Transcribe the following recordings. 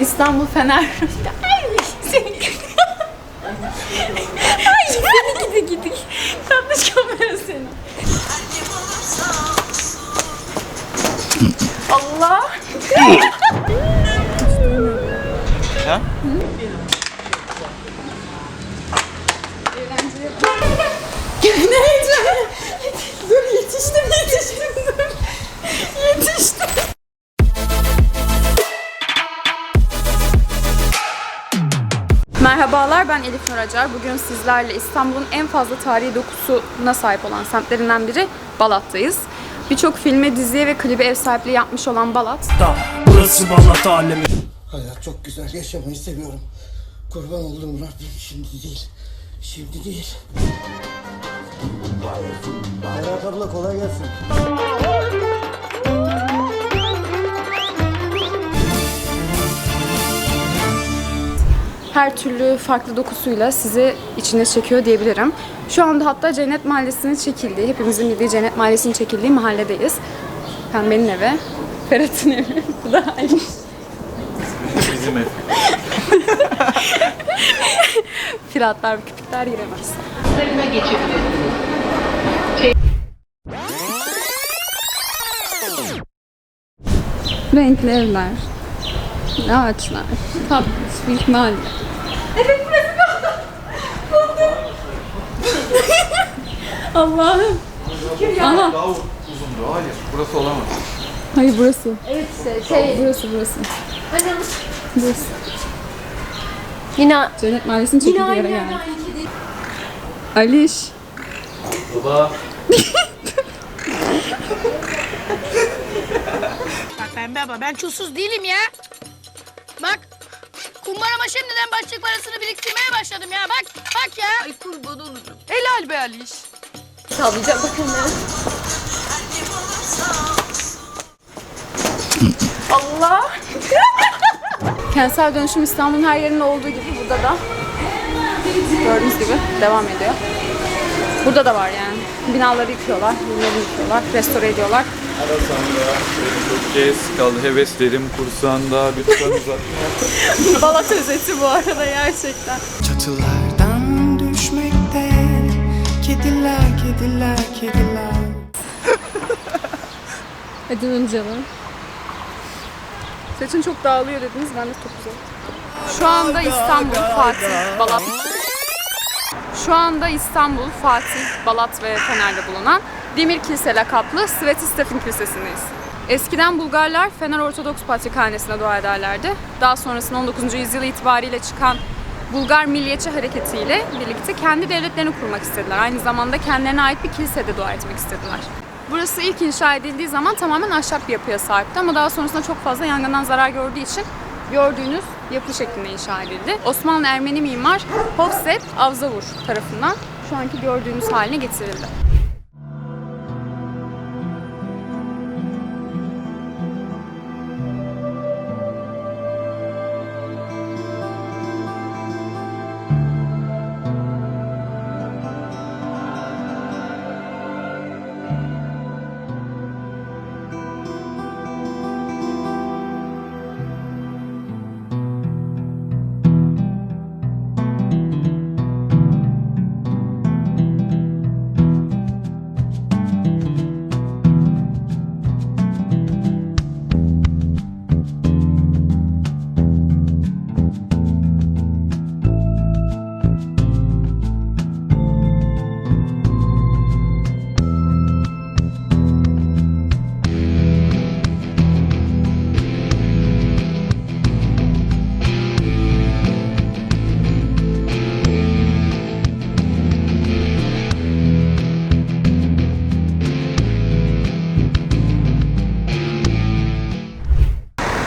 İstanbul Fener. Ay seni. Ay seni gidi gidi. Yanlış kamera seni. Allah. Ha? Merhabalar ben Elif Nur Acar. Bugün sizlerle İstanbul'un en fazla tarihi dokusuna sahip olan semtlerinden biri Balat'tayız. Birçok filme, diziye ve klibe ev sahipliği yapmış olan Balat, da burası Balat alemi. Hayat çok güzel. Yaşamayı seviyorum. Kurban olduğum Rabbim şimdi değil. Şimdi değil. Berat abla kolay gelsin. Her türlü farklı dokusuyla sizi içine çekiyor diyebilirim. Şu anda hatta Cennet Mahallesi'nin çekildiği, hepimizin bildiği Cennet Mahallesi'nin çekildiği mahalledeyiz. Pembe'nin evi, Ferhat'ın evi, bu da Ali. Bizim ev. Piratlar küpükler giremez. Renkli evler, ağaçlar, tatlı bir mahalle. Evet burası Allah'ım. Aha. Daha uzundu. Hayır. Burası olamaz. Hayır burası. Evet şey. Burası burası. Burası. Yine Cennet Mahallesi'nin çekildiği yere geldik. Aliş. Baba. Bak pembe abla ben çulsuz değilim ya. Bak kumbarama şimdiden başlık parasını biriktirmeye başladım ya bak bak ya. Ay kurban olurum. Helal be Aliş. Sallayacağım bakın ya. Allah. Kentsel dönüşüm İstanbul'un her yerinde olduğu gibi burada da gördüğünüz gibi devam ediyor. Burada da var yani. Binaları yıkıyorlar, ürünleri yıkıyorlar, restore ediyorlar. Arasanda çok kez kaldı heveslerim kursanda lütfen uzatma. Balat özeti bu arada gerçekten. Çatılardan düşmekte Kediler, kediler, kediler Hadi canım. Saçın çok dağılıyor dediniz, ben de çok güzel. Şu anda İstanbul, Fatih, Balat. Şu anda İstanbul, Fatih, Balat ve Fener'de bulunan Demir Kilise lakaplı Sveti Stefan Kilisesi'ndeyiz. Eskiden Bulgarlar Fener Ortodoks Patrikhanesi'ne dua ederlerdi. Daha sonrasında 19. yüzyıl itibariyle çıkan Bulgar Milliyetçi Hareketi ile birlikte kendi devletlerini kurmak istediler. Aynı zamanda kendilerine ait bir kilisede dua etmek istediler. Burası ilk inşa edildiği zaman tamamen ahşap bir yapıya sahipti ama daha sonrasında çok fazla yangından zarar gördüğü için gördüğünüz yapı şeklinde inşa edildi. Osmanlı Ermeni mimar Hovsep Avzavur tarafından şu anki gördüğünüz haline getirildi.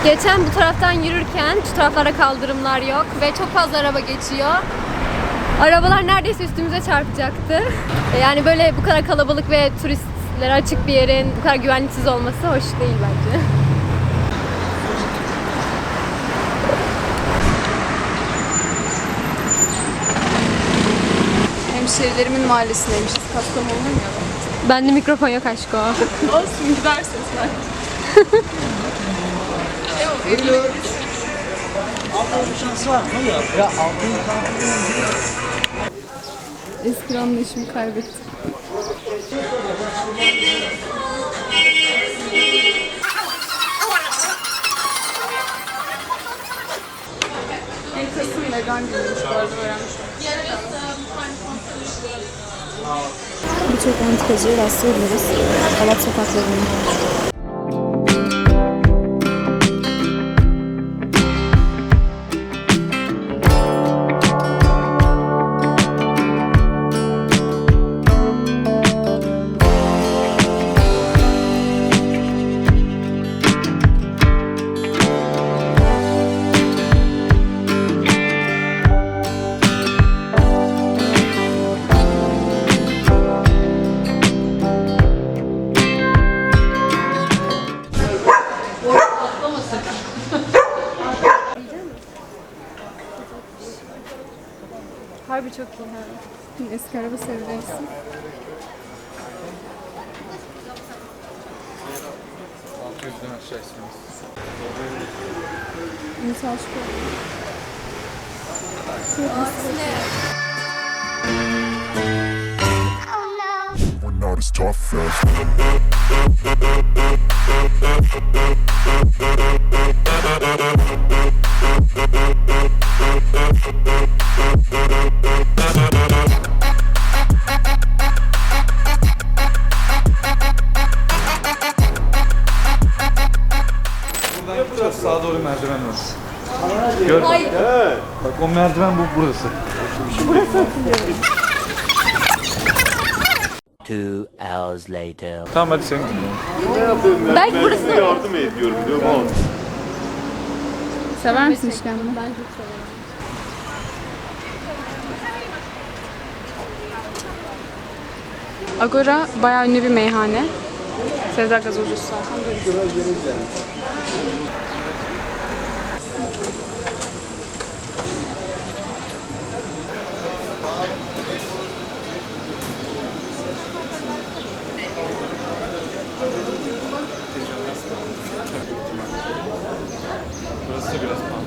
Geçen bu taraftan yürürken şu taraflara kaldırımlar yok ve çok fazla araba geçiyor. Arabalar neredeyse üstümüze çarpacaktı. Yani böyle bu kadar kalabalık ve turistlere açık bir yerin bu kadar güvenliksiz olması hoş değil bence. Hemşerilerimin mahallesindeymişiz. Kastamonu'nun ya. Bende mikrofon yok aşko. Olsun gider sesler. Eski anlayışımı kaybettim. Kasım vegan günüymüş bu arada öğrenmiş Birçok antikacıya rastlayabiliriz. Balat sokaklarında. Çok iyi. Eski araba seveceksin. Yüzden aşağı istemez. İnsan aşkı We're not Buradan. Sağa doğru merdiven var. Gör bak. Bak o merdiven bu burası. Two hours later. Tamam hadi sen dinle. Belki burası da yardım ediyorum diyorum ama Sever misin işkembe? Ben çok severim. Agora bayağı ünlü bir meyhane. Sezar Gazozcusu zaten. Burası da biraz pahalı.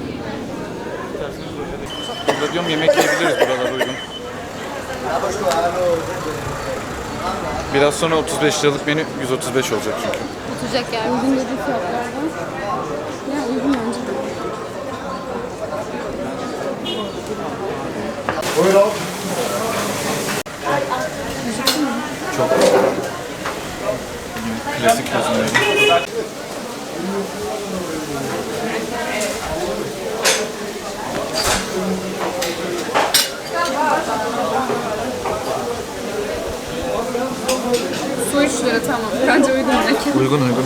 İsterseniz oraya diyorum yemek yiyebiliriz buralar uygun. Biraz sonra 35 liralık menü 135 olacak çünkü. Tutacak yer. Uygun dediği fiyatlardan. Ya uygun bence. Çok Bence uygun belki. Uygun uygun.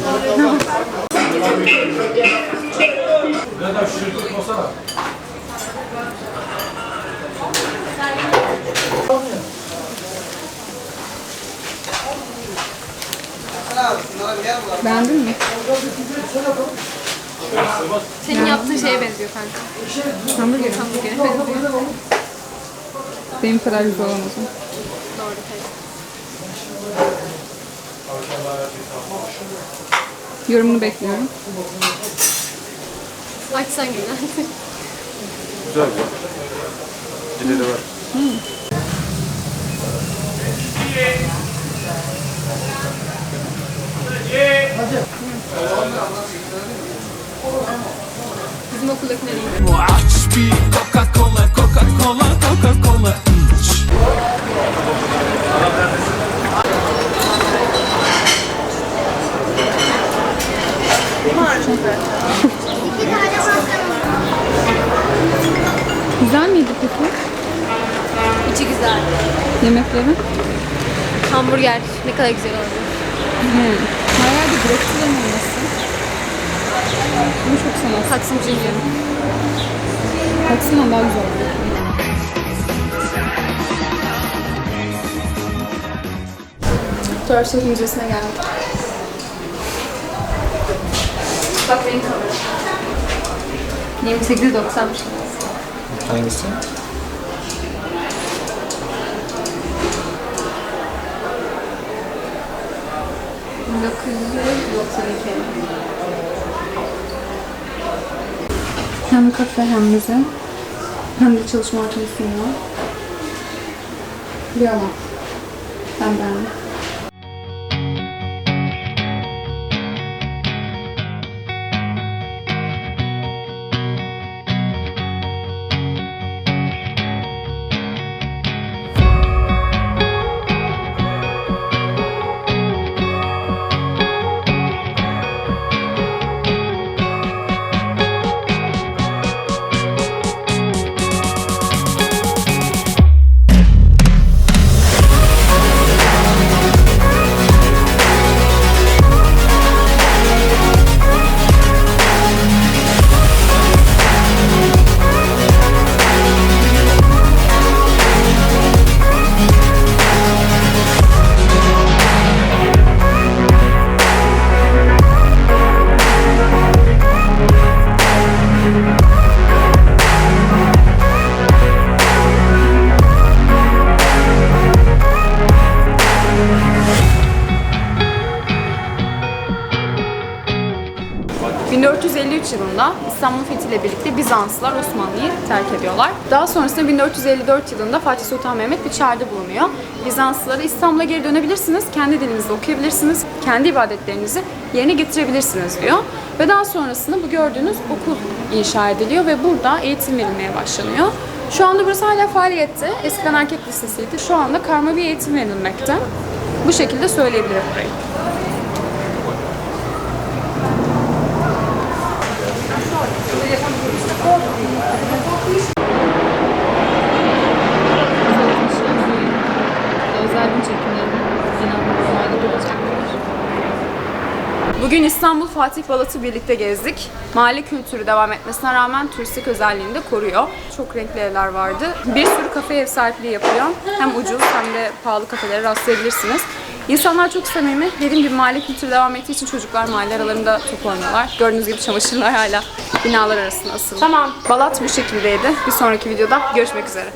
Beğendin mi? Senin yaptığın şeye benziyor kanka. Hamburger. Hamburger'e benziyor. Benim kadar güzel olamaz o. Doğru. evet. Yorumunu bekliyorum. Açsan güzel. Güzel bu. Gideri var. Bizim okuldaki nereye? Aç bir Coca Cola Coca Güzel miydi peki? İçi güzel. Yemekleri? Hamburger ne kadar güzel oldu. Hayalde bıraktılar olması. Bunu çok sanat. Taksim Junior. Baksana daha güzel oldu. Fotoğrafçılık Müzesi'ne geldik. Bak benim kameram. 28.90'mış. Hangisi? Hem kafe hem müze. Hem de çalışma ortamı sunuyor. Bir alan. Ben beğendim. Yılında İstanbul fethiyle birlikte Bizanslılar Osmanlı'yı terk ediyorlar. Daha sonrasında 1454 yılında Fatih Sultan Mehmet bir çağrıda bulunuyor. Bizanslılara İstanbul'a geri dönebilirsiniz, kendi dilinizde okuyabilirsiniz, kendi ibadetlerinizi yerine getirebilirsiniz diyor. Ve daha sonrasında bu gördüğünüz okul inşa ediliyor ve burada eğitim verilmeye başlanıyor. Şu anda burası hala faaliyette. Eskiden erkek lisesiydi. Şu anda karma bir eğitim verilmekte. Bu şekilde söyleyebilirim burayı. Bugün İstanbul Fatih Balat'ı birlikte gezdik. Mahalle kültürü devam etmesine rağmen turistik özelliğini de koruyor. Çok renkli evler vardı. Bir sürü kafe ev sahipliği yapıyor. Hem ucuz hem de pahalı kafelere rastlayabilirsiniz. İnsanlar çok samimi. Dediğim gibi mahalle kültürü devam ettiği için çocuklar mahalle aralarında top oynuyorlar. Gördüğünüz gibi çamaşırlar hala binalar arasında asılı. Tamam, Balat bu şekildeydi. Bir sonraki videoda görüşmek üzere.